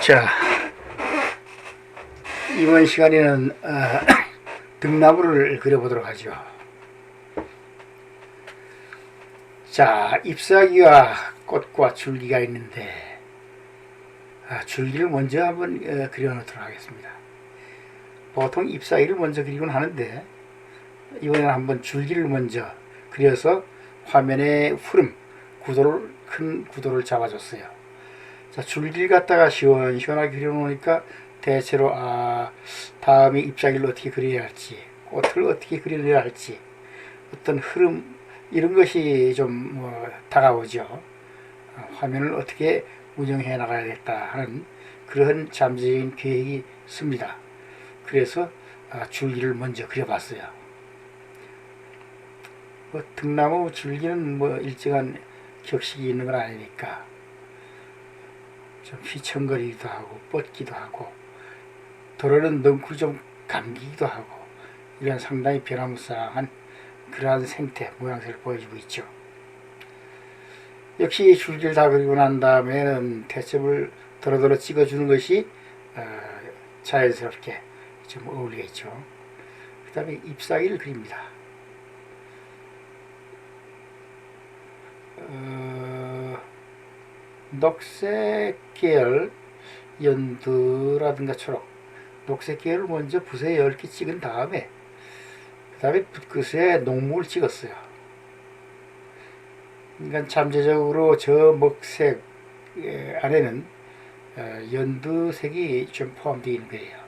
자, 이번 시간에는 어, 등나무를 그려보도록 하죠. 자, 잎사귀와 꽃과 줄기가 있는데 아, 줄기를 먼저 한번 어, 그려놓도록 하겠습니다. 보통 잎사귀를 먼저 그리곤 하는데 이번에는 한번 줄기를 먼저 그려서 화면의 흐름, 구도를 큰 구도를 잡아줬어요. 자, 줄기를 갖다가 시원시원하게 그려놓으니까 대체로 아 다음에 잎사귀를 어떻게 그려야 할지 꽃을 어떻게 그려야 할지 어떤 흐름 이런 것이 좀 뭐, 다가오죠. 어, 화면을 어떻게 운영해 나가야겠다 하는 그런 잠재적인 계획이 있습니다. 그래서 아, 줄기를 먼저 그려봤어요. 뭐 등나무 줄기는 뭐 일정한 격식이 있는 건 아니니까 좀 휘청거리기도 하고 뻗기도 하고 도로는 넝쿨 좀 감기기도 하고 이런 상당히 변화무쌍한 그러한 생태 모양새를 보여주고 있죠. 역시 줄기를 다 그리고 난 다음에는 태첩을 도로도로 찍어주는 것이 어, 자연스럽게 좀 어울리겠죠. 그 다음에 잎사귀를 그립니다. 녹색 계열 연두라든가 초록 녹색 계열을 먼저 붓에 10개 찍은 다음에 그 다음에 붓끝에 녹목을 찍었어요. 그러니까 잠재적으로 저 먹색 에, 안에는 어, 연두색이 좀 포함되어 있는 거예요.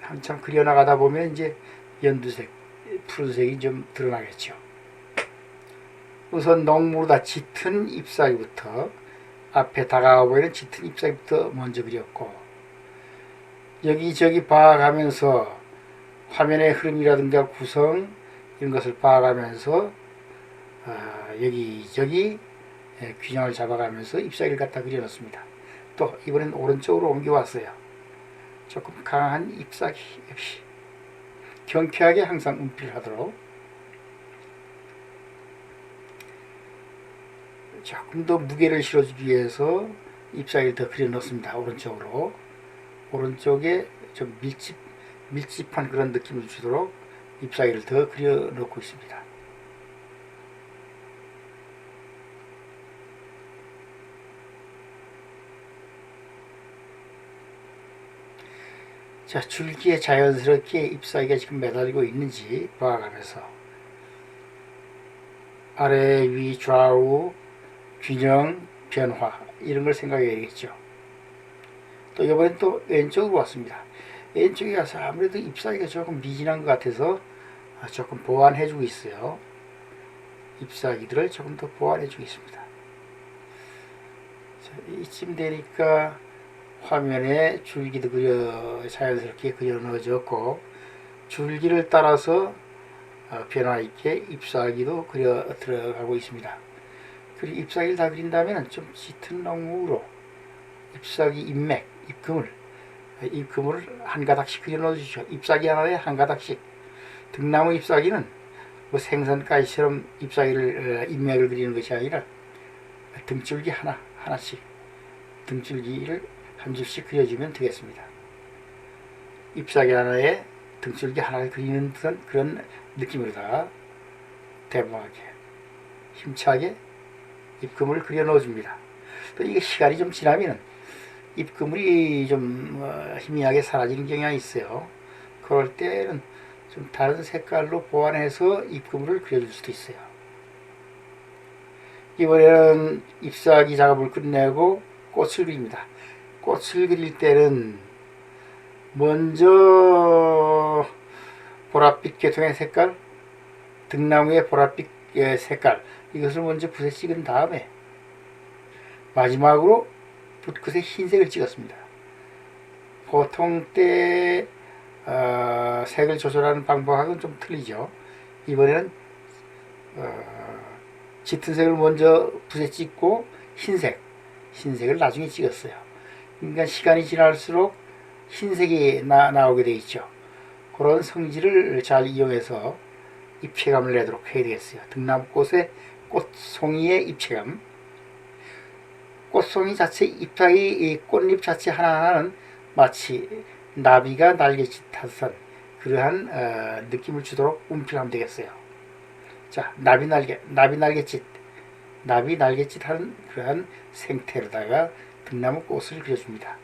한참 그려나가다 보면 이제 연두색, 푸른색이 좀 드러나겠죠. 우선 녹무다 짙은 잎사귀부터 앞에 다가와 보이는 짙은 잎사귀부터 먼저 그렸고 여기저기 봐가면서 화면의 흐름이라든가 구성 이런 것을 봐가면서 아, 여기저기 예, 균형을 잡아가면서 잎사귀를 갖다 그려놓습니다. 또 이번엔 오른쪽으로 옮겨왔어요. 조금 강한 잎사귀 역시 경쾌하게 항상 운필을 하도록 조금 더 무게를 실어주기 위해서 잎사귀를 더 그려 넣습니다. 오른쪽으로. 오른쪽에 좀 밀집, 밀집한 그런 느낌을 주도록 잎사귀를 더 그려 넣고 있습니다. 자, 줄기에 자연스럽게 잎사귀가 지금 매달리고 있는지 봐가면서 아래, 위, 좌우, 균형, 변화 이런 걸 생각해야 되겠죠. 또 이번엔 또 왼쪽으로 왔습니다. 왼쪽에 가서 아무래도 잎사귀가 조금 미진한 것 같아서 조금 보완해주고 있어요. 잎사귀들을 조금 더 보완해주고 있습니다. 자, 이쯤 되니까 화면에 줄기도 그려 자연스럽게 그려 넣어졌고 줄기를 따라서 어, 변화 있게 잎사귀도 그려 들어가고 있습니다. 그리고 잎사귀를 다 그린다면 좀 짙은 녹무로 잎사귀 잎맥, 잎그물, 잎그물을 한 가닥씩 그려 넣어주시죠. 잎사귀 하나에 한 가닥씩. 등나무 잎사귀는 뭐 생선가시처럼 잎사귀를 어, 잎맥을 그리는 것이 아니라 등줄기 하나 하나씩 등줄기를 한 줄씩 그려주면 되겠습니다. 잎사귀 하나에 등줄기 하나를 그리는 듯한 그런 느낌으로다 대범하게 힘차게 입그물을 그려 넣어줍니다. 또 이게 시간이 좀 지나면 입그물이 좀 어, 희미하게 사라지는 경향이 있어요. 그럴 때는 좀 다른 색깔로 보완해서 입그물을 그려줄 수도 있어요. 이번에는 잎사귀 작업을 끝내고 꽃을 그립니다. 꽃을 그릴 때는 먼저 보랏빛 계통의 색깔, 등나무의 보랏빛 색깔 이것을 먼저 붓에 찍은 다음에 마지막으로 붓끝에 흰색을 찍었습니다. 보통 때 어, 색을 조절하는 방법하고는 좀 틀리죠. 이번에는 어, 짙은 색을 먼저 붓에 찍고 흰색, 흰색을 나중에 찍었어요. 그러니까 시간이 지날수록 흰색이 나, 나오게 되어 있죠. 그런 성질을 잘 이용해서 입체감을 내도록 해야 되겠어요. 등나무꽃의 꽃송이의 입체감. 꽃송이 자체 잎사귀 이 꽃잎 자체 하나하나는 마치 나비가 날개짓 탓한 그러한 어, 느낌을 주도록 움필하면 되겠어요. 자, 나비 날개, 나비 날개짓, 나비 날개짓 하는 그러한 생태로다가 등나무 꽃을 그려줍니다.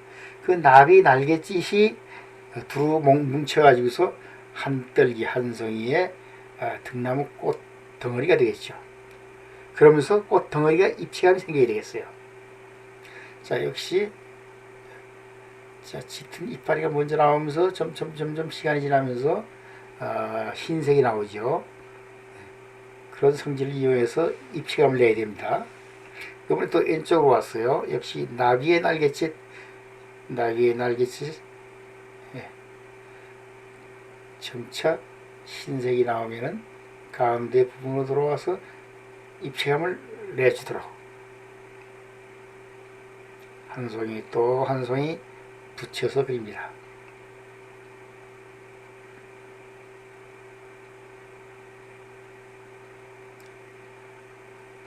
그 나비 날개짓이 두루 뭉- 뭉쳐가지고서 한 떨기 한 송이의 아, 등나무 꽃 덩어리가 되겠죠. 그러면서 꽃 덩어리가 입체감이 생기게 되겠어요. 자, 역시 자, 짙은 이파리가 먼저 나오면서 점점 점점 시간이 지나면서 아, 흰색이 나오죠. 그런 성질을 이용해서 입체감을 내야 됩니다. 이번에 또 왼쪽으로 왔어요. 역시 나비의 날개짓, 나비의 날개짓, 예. 점차 흰색이 나오면은 가운데 부분으로 들어와서 입체감을 내주도록 한 송이 또 한 송이 붙여서 그립니다.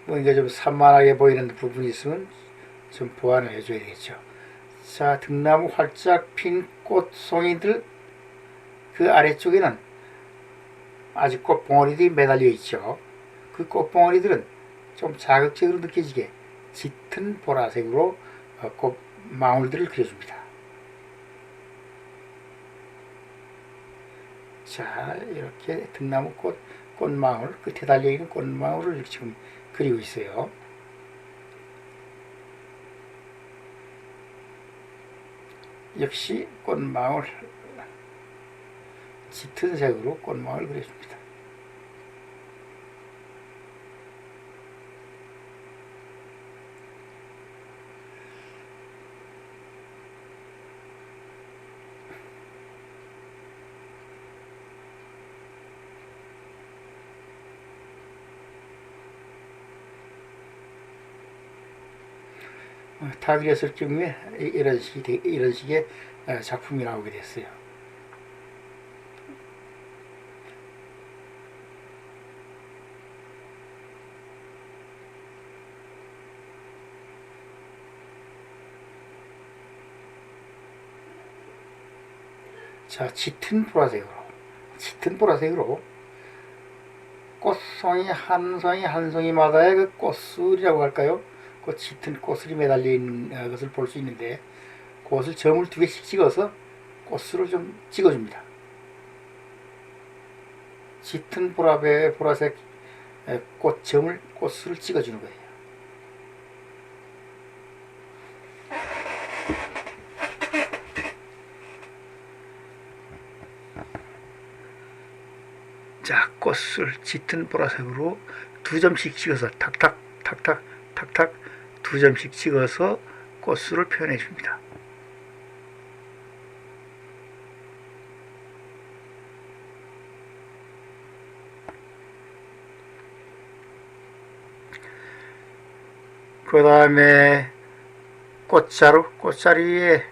뭔가 좀 산만하게 보이는 부분이 있으면 좀 보완을 해줘야 되겠죠. 자, 등나무 활짝 핀 꽃송이들 그 아래쪽에는 아직 꽃봉오리들이 매달려 있죠. 그 꽃봉오리들은 좀 자극적으로 느껴지게 짙은 보라색으로 어, 꽃망울들을 그려줍니다. 자, 이렇게 등나무 꽃, 꽃망울, 끝에 달려있는 꽃망울을 지금 그리고 있어요. 역시 꽃망울, 짙은 색으로 꽃망울 그려줍니다. 어, 다 그렸을 경우에 이- 이런 식이 되- 이런 식의 어, 작품이 나오게 됐어요. 자, 짙은 보라색으로, 짙은 보라색으로 꽃송이 한 송이 한 송이마다의 그 꽃술이라고 할까요? 그 짙은 꽃술이 매달려 있는 어, 것을 볼 수 있는데 그것을 점을 두 개씩 찍어서 꽃술을 좀 찍어줍니다. 짙은 보라색 에, 꽃점을 꽃술을 찍어주는 거예요. 자, 꽃술 짙은 보라색으로 두 점씩 찍어서 탁탁 탁탁 탁탁 두 점씩 찍어서 꽃술을 표현해 줍니다. 그 다음에 꽃자루, 꽃자리에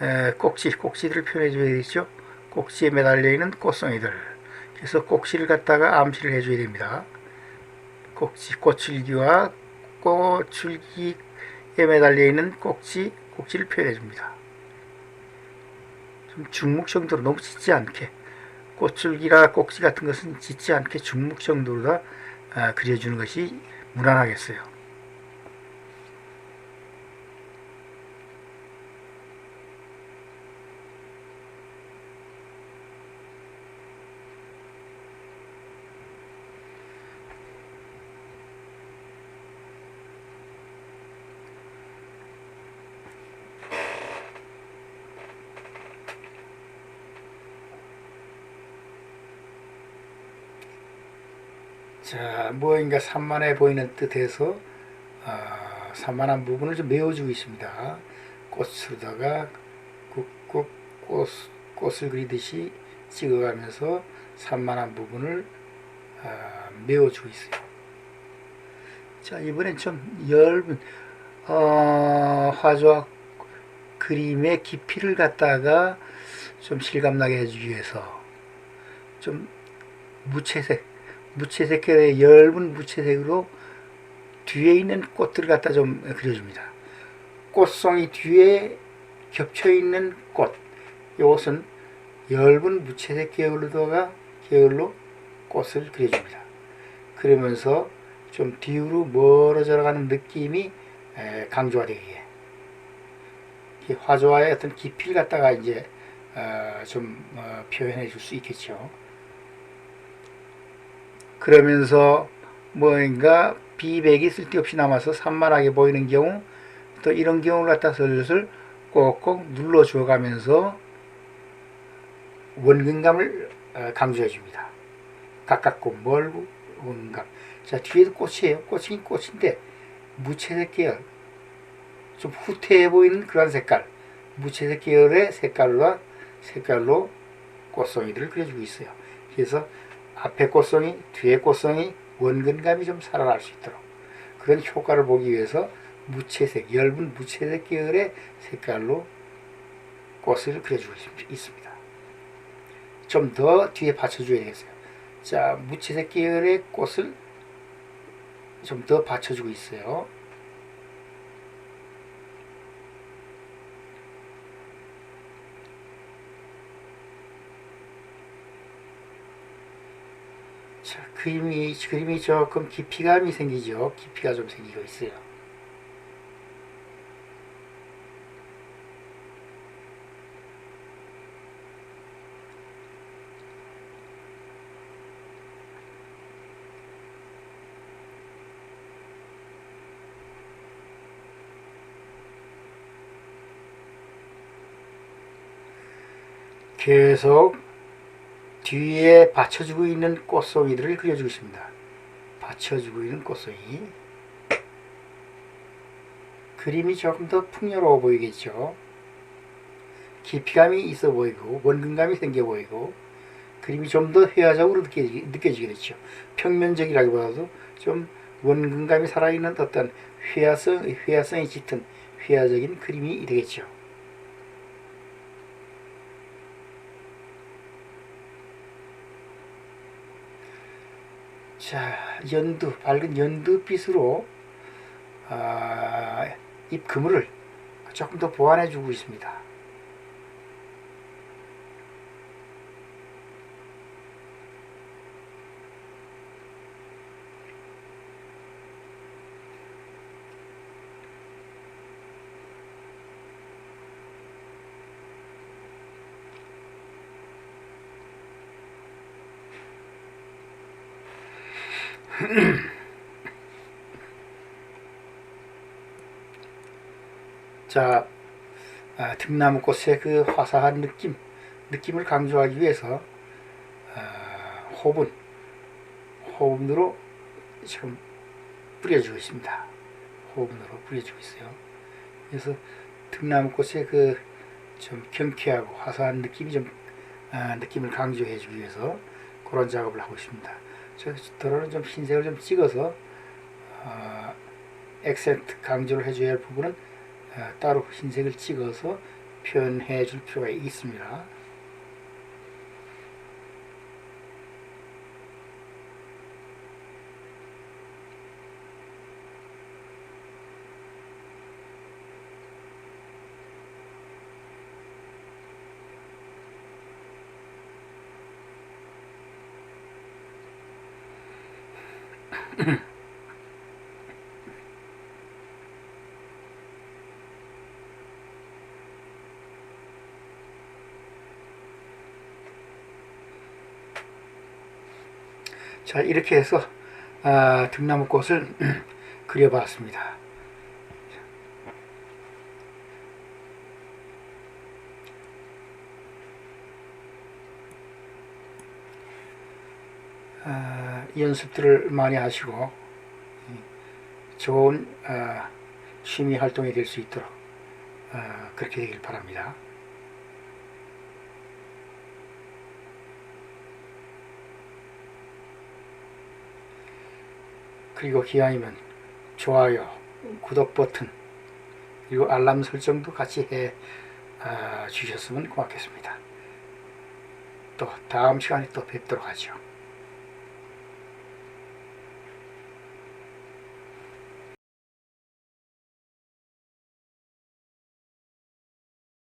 에, 꼭지, 꼭지들을 표현해 줘야 되겠죠. 꼭지에 매달려 있는 꽃송이들. 그래서 꼭지를 갖다가 암시를 해줘야 됩니다. 꼭지, 꽃줄기와 꽃줄기에 매달려 있는 꼭지, 꼭지를 표현해 줍니다. 좀 중묵 정도로 너무 짙지 않게 꽃줄기나 꼭지 같은 것은 짙지 않게 중묵 정도로 다 아, 그려주는 것이 무난하겠어요. 자, 무언가 산만해 보이는 뜻에서 아, 산만한 부분을 좀 메워주고 있습니다. 꽃으로다가 꾹꾹 꽃, 꽃을 그리듯이 찍어가면서 산만한 부분을 아, 메워주고 있어요. 자, 이번엔 좀 얇은 어, 화조와 그림의 깊이를 갖다가 좀 실감나게 해주기 위해서 좀 무채색 무채색의 얇은 무채색으로 뒤에 있는 꽃들을 갖다 좀 그려줍니다. 꽃송이 뒤에 겹쳐 있는 꽃. 이것은 엷은 무채색 계열로다가 계열로 꽃을 그려줍니다. 그러면서 좀 뒤로 멀어져 가는 느낌이 이 화조와의 어떤 깊이를 갖다가 이제 어, 좀 어, 표현해 줄 수 있겠죠. 그러면서 뭔가 비백이 쓸데없이 남아서 산만하게 보이는 경우 또 이런 경우를 갖다 슬슬 꼭꼭 눌러 줘 가면서 원근감을 어, 강조해 줍니다. 가깝고 멀고 원근감. 자 뒤에도 꽃이에요. 꽃이긴 꽃인데 무채색 계열 좀 후퇴해 보이는 그런 색깔 무채색 계열의 색깔과 색깔로 꽃송이들을 그려주고 있어요. 그래서 앞에 꽃송이, 뒤에 꽃송이 원근감이 좀 살아날 수 있도록 그런 효과를 보기 위해서 무채색, 엷은 무채색 계열의 색깔로 꽃을 그려주고 있- 있습니다. 좀 더 뒤에 받쳐줘야 되겠어요. 자, 무채색 계열의 꽃을 좀 더 받쳐주고 있어요. 자, 그림이, 그림이 조금 깊이감이 생기죠. 깊이가 좀 생기고 있어요. 계속 뒤에 받쳐주고 있는 꽃송이들을 그려주고 있습니다. 받쳐주고 있는 꽃송이. 그림이 조금 더 풍요로워 보이겠죠. 깊이감이 있어 보이고 원근감이 생겨 보이고 그림이 좀 더 회화적으로 느껴지, 느껴지게 됐죠. 평면적이라기보다도 좀 원근감이 살아있는 어떤 회화성, 회화성이 짙은 회화적인 그림이 되겠죠. 자, 연두, 밝은 연두빛으로 아, 잎 그물을 조금 더 보완해 주고 있습니다. 자, 아, 등나무 꽃의 그 화사한 느낌, 느낌을 강조하기 위해서 아, 호분, 호분으로 지금 뿌려주고 있습니다. 호분으로 뿌려주고 있어요. 그래서 등나무 꽃의 그 좀 경쾌하고 화사한 느낌이 좀 아, 느낌을 강조해주기 위해서 그런 작업을 하고 있습니다. 저 도로는 좀 흰색을 좀 찍어서 어, 액센트 강조를 해줘야 할 부분은 어, 따로 흰색을 찍어서 표현해 줄 필요가 있습니다. 자 이렇게 해서 아, 등나무꽃을 그려봤습니다. 아, 연습들을 많이 하시고 좋은 아, 취미 활동이 될 수 있도록 아, 그렇게 되길 바랍니다. 그리고 기왕이면 좋아요, 구독 버튼, 그리고 알람 설정도 같이 해 아, 주셨으면 고맙겠습니다. 또 다음 시간에 또 뵙도록 하죠.